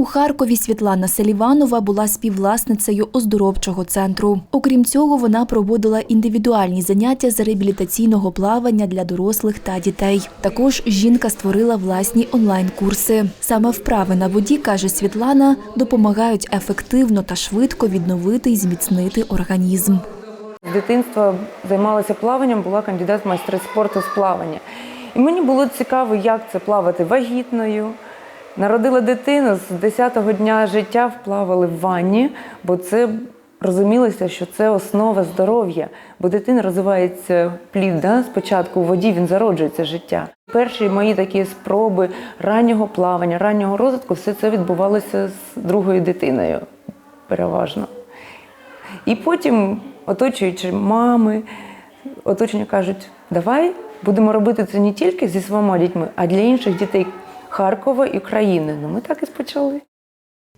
У Харкові Світлана Селіванова була співвласницею оздоровчого центру. Окрім цього, вона проводила індивідуальні заняття з реабілітаційного плавання для дорослих та дітей. Також жінка створила власні онлайн-курси. Саме вправи на воді, каже Світлана, допомагають ефективно та швидко відновити і зміцнити організм. З дитинства займалася плаванням, була кандидат в майстри спорту з плавання. І мені було цікаво, як це плавати вагітною. Народила дитину з 10-го дня життя вплавали в ванні, бо це розумілося, що це основа здоров'я, бо дитина розвивається плід. Да? Спочатку у воді він зароджується життя. Перші мої такі спроби раннього плавання, раннього розвитку, все це відбувалося з другою дитиною переважно. І потім, оточуючи мами, оточення кажуть, давай будемо робити це не тільки зі своїми дітьми, а для інших дітей Харкова і країни. Ну ми так і спочали.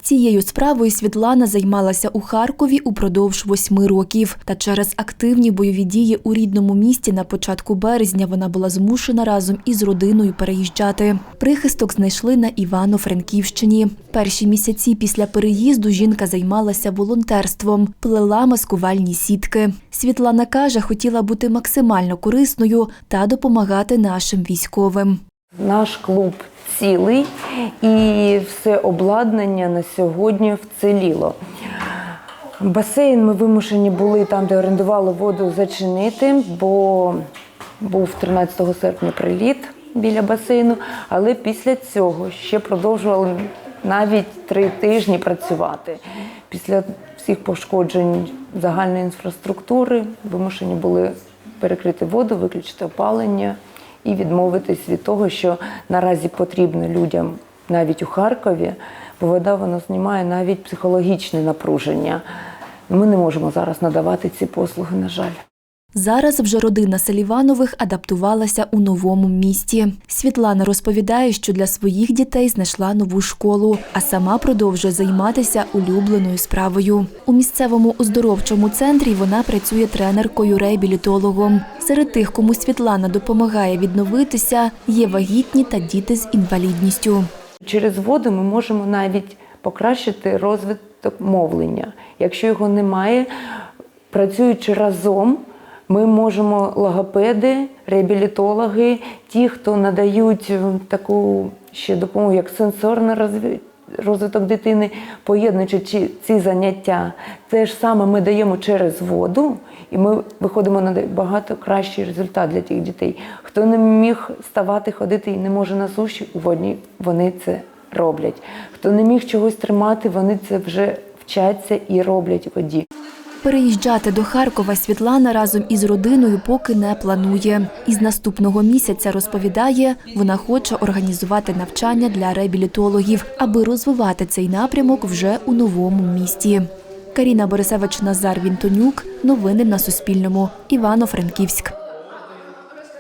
Цією справою Світлана займалася у Харкові упродовж восьми років. Та через активні бойові дії у рідному місті на початку березня вона була змушена разом із родиною переїжджати. Прихисток знайшли на Івано-Франківщині. Перші місяці після переїзду жінка займалася волонтерством, плела маскувальні сітки. Світлана каже, хотіла бути максимально корисною та допомагати нашим військовим. Наш клуб цілий і все обладнання на сьогодні вціліло. Басейн ми вимушені були там, де орендували воду, зачинити, бо був 13 серпня приліт біля басейну, але після цього ще продовжували навіть три тижні працювати. Після всіх пошкоджень загальної інфраструктури вимушені були перекрити воду, виключити опалення і відмовитись від того, що наразі потрібно людям навіть у Харкові, бо вода вона знімає навіть психологічне напруження. Ми не можемо зараз надавати ці послуги, на жаль. Зараз вже родина Селіванових адаптувалася у новому місті. Світлана розповідає, що для своїх дітей знайшла нову школу, а сама продовжує займатися улюбленою справою. У місцевому оздоровчому центрі вона працює тренеркою-реабілітологом. Серед тих, кому Світлана допомагає відновитися, є вагітні та діти з інвалідністю. Через воду ми можемо навіть покращити розвиток мовлення. Якщо його немає, працюючи разом, ми можемо логопеди, реабілітологи, ті, хто надають е, таку ще допомогу, як сенсорний розвиток. Дитини, поєднуючи ці- заняття, те ж саме ми даємо через воду, і ми виходимо на багато кращий результат для тих дітей. Хто не міг ставати, ходити і не може на суші, у воді вони це роблять. Хто не міг чогось тримати, вони це вже вчаться і роблять у воді. Переїжджати до Харкова Світлана разом із родиною поки не планує. Із наступного місяця розповідає, вона хоче організувати навчання для реабілітологів, аби розвивати цей напрямок вже у новому місті. Каріна Борисевич Назар Вінтонюк. Новини на Суспільному. Івано-Франківськ.